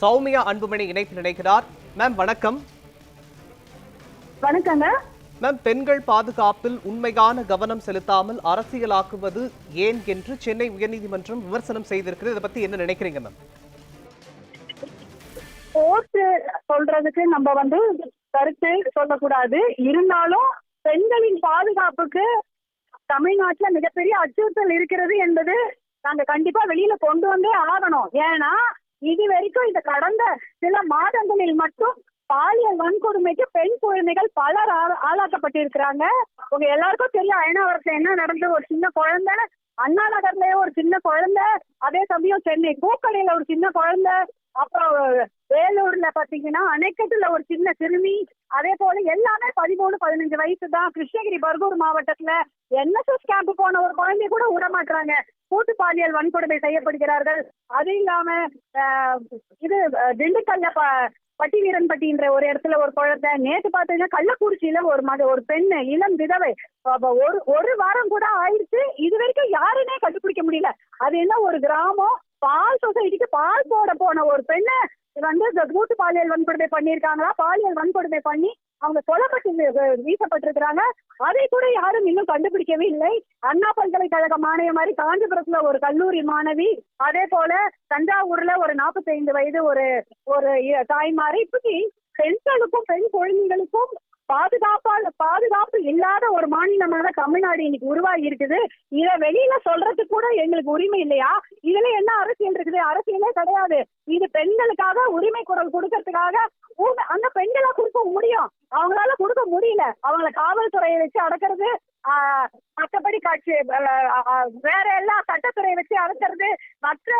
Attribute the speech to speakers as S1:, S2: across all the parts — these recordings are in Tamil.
S1: சௌமியா அன்புமணி இணைப்பில் இணைக்கிறார் மேம் வணக்கம்.
S2: வணக்கங்க.
S1: மேம் பெண்கள் பாதுகாப்பில் உண்மையான கவனம் செலுத்தாமல் அரசியலாக்குவது ஏன் என்று சென்னை உயர்நீதிமன்றம் விமர்சனம் செய்திருக்கிறது. இதை பத்தி என்ன நினைக்கிறீங்க மேம்
S2: கோர்ட்டு சொல்றதுக்கு நம்ம வந்து கருத்து சொல்லக்கூடாது. இருந்தாலும் பெண்களின் பாதுகாப்புக்கு தமிழ்நாட்டுல மிகப்பெரிய அச்சுறுத்தல் இருக்கிறது என்பது நாங்க கண்டிப்பா வெளியில கொண்டு வந்தே ஆகணும். ஏன்னா இது வரைக்கும் இந்த கடந்த சில மாதங்களில் மட்டும் பாலியல் வன்கொடுமைக்கு பெண் குழந்தைகள் பலர் ஆள- ஆளாக்கப்பட்டிருக்கிறாங்க. உங்க எல்லாருக்கும் தெரியும் அயனாவரத்துல என்ன நடந்தது? ஒரு சின்ன குழந்தை அண்ணா நகர்லயே ஒரு சின்ன குழந்தை அதே சமயம் சென்னை பூக்கடையில ஒரு சின்ன குழந்தை அப்புறம் வேலூர்ல பாத்தீங்கன்னா அணைக்கட்டுல ஒரு சின்ன சிறுமி அதே போல எல்லாமே பதிமூணு பதினஞ்சு வயசு தான் கிருஷ்ணகிரி பர்கூர் மாவட்டத்துல என்எஸ்எஸ் கேம்ப் போன ஒரு குழந்தைய கூட விட மாட்டாங்க கூட்டு பாலியல் வன்கொடுமை செய்யப்படுகிறார்கள். அது இல்லாம இது திண்டுக்கல்ல ப- பட்டி வீரன்பட்டின்ற ஒரு இடத்துல ஒரு குழந்தை நேற்று பாத்தீங்கன்னா கள்ளக்குறிச்சியில ஒரு மத ஒரு பெண்ணு இளம் விதவை. ஒரு ஒரு வாரம் கூட ஆயிடுச்சு. இது வரைக்கும் யாருன்னே கண்டுபிடிக்க முடியல. அது என்ன ஒரு கிராமம்? பால் சொசைட்டிக்கு பால் போட போன ஒரு பெண்ணை வந்து இந்த கூட்டு பாலியல் வன்கொடுமை பண்ணியிருக்காங்களா? பாலியல் வன்கொடுமை பண்ணி அவங்க சொல்லப்பட்டு வீசப்பட்டிருக்கிறாங்க. அதை கூட யாரும் இன்னும் கண்டுபிடிக்கவே இல்லை. அண்ணா பல்கலைக்கழக மாணவி மாதிரி காஞ்சிபுரத்துல ஒரு கல்லூரி மாணவி அதே போல தஞ்சாவூர்ல ஒரு 45 வயது ஒரு ஒரு இ- தாய்மாரி இப்படி பெண்களுக்கும் பெண் குழந்தைகளுக்கும் பாதுகாப்பால் பாதுகாப்பு இல்லாத ஒரு மாநிலமாக தமிழ்நாடு இன்னைக்கு உருவாகி இருக்குது இத வெளியில சொல்றதுக்கு கூட எங்களுக்கு உரிமை இல்லையா? இதுல என்ன அரசியல் இருக்குது? அரசியலே கிடையாது. இது பெண்களுக்காக உரிமை குரல் கொடுக்கறதுக்காக அந்த பெண்களா கொடுக்க முடியும். அவங்களால கொடுக்க முடியல. அவங்கள காவல்துறையை வச்சு அடக்கிறது ஆஹ், மற்றபடி காட்சி வேற எல்லா சட்டத்துறையை வச்சு அடக்கிறது மற்ற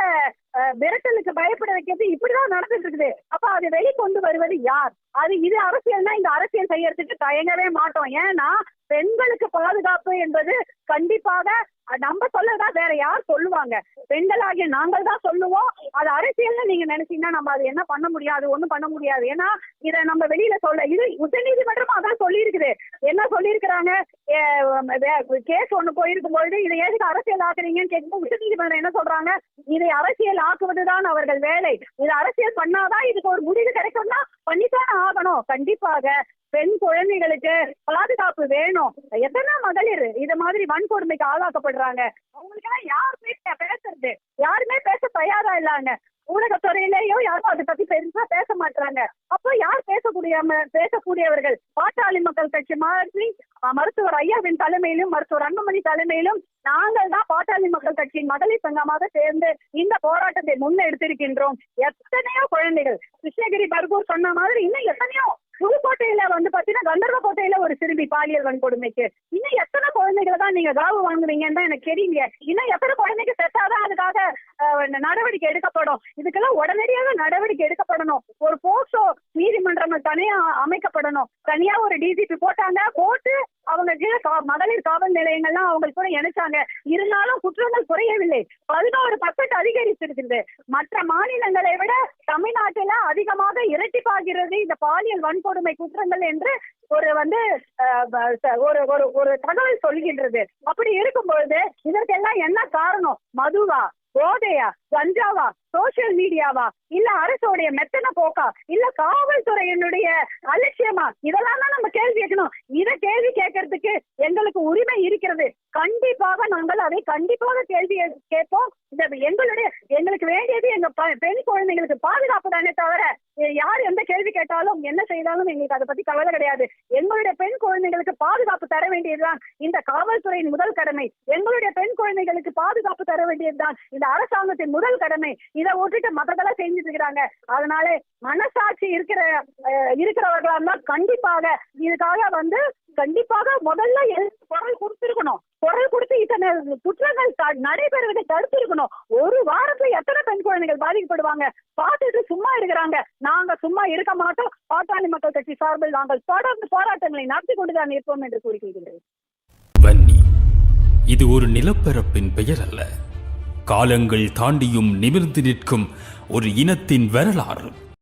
S2: மிரட்டலுக்கு பயப்பட வைக்கிறது இப்படிதான் நடந்துட்டு இருக்குது அப்ப அதை வெளிக்கொண்டு வருவது யார்? அது இது அரசியல்னா இந்த அரசியல் செய்யறதுக்கு தயங்கவே மாட்டோம். ஏன்னா பெண்களுக்கு பாதுகாப்பு என்பது கண்டிப்பாக நம்ம சொல்லதா வேற யார் சொல்லுவாங்க? பெண்களாகிய நாங்கள் தான் சொல்லுவோம். அது அரசியல்னு நீங்க நினைச்சீங்கன்னா நம்ம அது என்ன பண்ண முடியாது ஒண்ணும் பண்ண முடியாது. ஏன்னா இத நம்ம வெளியில சொல்ல இது உச்சநீதிமன்றமும் அதான் சொல்லியிருக்குது. என்ன சொல்லியிருக்கிறாங்க? கேஸ் ஒண்ணு போயிருக்கும் பொழுது இதை எதுக்கு அரசியல் ஆக்குறீங்கன்னு கேட்கும்போது உச்சநீதிமன்றம் என்ன சொல்றாங்க? இதை அரசியல் ஆக்குவதுதான் அவர்கள் வேலை. இது அரசியல் பண்ணாதான் இதுக்கு ஒரு முடிவு கிடைக்கும்னா வேணும். கண்டிப்பாக பெண் குழந்தைகளுக்கு பாதுகாப்பு வேணும். எத்தனை மகளிர் இது மாதிரி வன்கொடுமைக்கு ஆளாக்கப்படுறாங்க? அவங்களுக்கு எல்லாம் யாருமே பேசுறது. யாருமே பேச தயாரா இல்லாங்க. ஊடகத்துறையிலேயோ யாரும் அதை பத்தி பெருசா பேச மாட்டாங்க அப்போ யார் பேசக்கூடிய பேசக்கூடியவர்கள்? பாட்டாளி மக்கள் கட்சி மாதிரி மருத்துவர் ஐயாவின் தலைமையிலும் மருத்துவர் அன்புமணி தலைமையிலும் நாங்கள் தான் பாட்டாளி மக்கள் கட்சியின் மகளிர் சங்கமாக சேர்ந்து இந்த போராட்டத்தை முன்னெடுத்திருக்கின்றோம். எத்தனையோ குழந்தைகள் கிருஷ்ணகிரி பர்கூர் சொன்ன மாதிரி இன்னும் எத்தனையோ புதுக்கோட்டையில வந்து பாத்தீங்கன்னா கந்தர்வ கோட்டையில ஒரு சிறுமி பாலியல் வன்கொடுமைக்கு. இன்னும் எத்தனை குழந்தைகளை தான் நீங்க காவு வாங்குவீங்கன்னு தான் எனக்கு தெரியுங்க. இன்னும் எத்தனை குழந்தைக்கு செத்தாதான் அதுக்காக நடவடிக்கை எடுக்கப்படும். இதுக்கெல்லாம் உடனடியாக நடவடிக்கை எடுக்கப்படணும். ஒரு போக்சோ நீதிமன்றம் தனியா அமைக்கப்படணும். தனியா ஒரு டிஜிபி போட்டாங்க போட்டு அவங்க கீழே கா- மகளிர் காவல் நிலையங்கள்லாம் அவங்களுக்கு கூட இணைச்சாங்க. இருந்தாலும் குற்றங்கள் குறையவில்லை. பதினோரு பர்சன்ட் அதிகரித்திருக்கிறது மற்ற மாநிலங்களை விட தமிழ்நாட்டில அதிகமாக இரட்டிப்பாகிறது இந்த பாலியல் வன்கொடுமை குற்றங்கள் என்று ஒரு வந்து ஒரு ஒரு தகவல் சொல்கிறது. அப்படின்றது. அப்படி இருக்கும்பொழுது இதற்கெல்லாம் என்ன காரணம்? மதுவா போதையா கஞ்சாவா சோசியல் மீடியாவா இல்ல அரசோடைய மெத்தன போக்கா இல்ல காவல்துறையினுடைய அலட்சியமா? இதெல்லாம் தான் நம்ம கேள்வி கேட்கணும். இத கேள்வி கேட்கறதுக்கு எங்களுக்கு உரிமை இருக்கிறது. கண்டிப்பாக நாங்கள் அதை கண்டிப்பாக கேள்வி கேட்போம். இந்த எங்களுடைய எங்களுக்கு வேண்டியது எங்க பெண் குழந்தைங்களுக்கு பாதுகாப்பு தானே தவிர கேட்டாலும் என்ன செய்தாலும் எங்களுக்கு அதை பத்தி கவலை கிடையாது. எங்களுடைய பெண் குழந்தைகளுக்கு பாதுகாப்பு தர வேண்டியதுதான். இந்த காவல்துறையின் முதல் கடமை. எங்களுடைய பெண் குழந்தைகளுக்கு பாதுகாப்பு தர வேண்டியதுதான். இந்த அரசாங்கத்தின் முதல் கடமை. இதை விட்டுட்டு மற்றதெல்லாம் செஞ்சுட்டு இருக்கிறாங்க. அதனால மனசாட்சி இருக்கிற இருக்கிறவர்களா இருந்தால் கண்டிப்பாக இதுக்காக வந்து கண்டிப்பாக முதல்ல குரல் கொடுத்திருக்கணும். குரல் கொடுத்து இத்தனை குற்றங்கள் த- நடைபெறுவதை தடுத்திருக்கணும். ஒரு வாரத்துல எத்தனை பெண் குழந்தைகள் பாதிக்கப்படுவாங்க? பார்த்துட்டு சும்மா இருக்கிறாங்க. நாங்க சும்மா இருக்க மாட்டோம். பாட்டாளி மக்கள் கட்சி சார்பில் நாங்கள் தொடர்ந்து போராட்டங்களை நடத்தி கொண்டுதான் இருப்போம் என்று கூறிக்கொள்கிறேன்
S3: வன்னி இது ஒரு நிலப்பரப்பின் பெயர் அல்ல காலங்கள் தாண்டியும் நிமிர்ந்து நிற்கும் ஒரு இனத்தின் வரலாறு.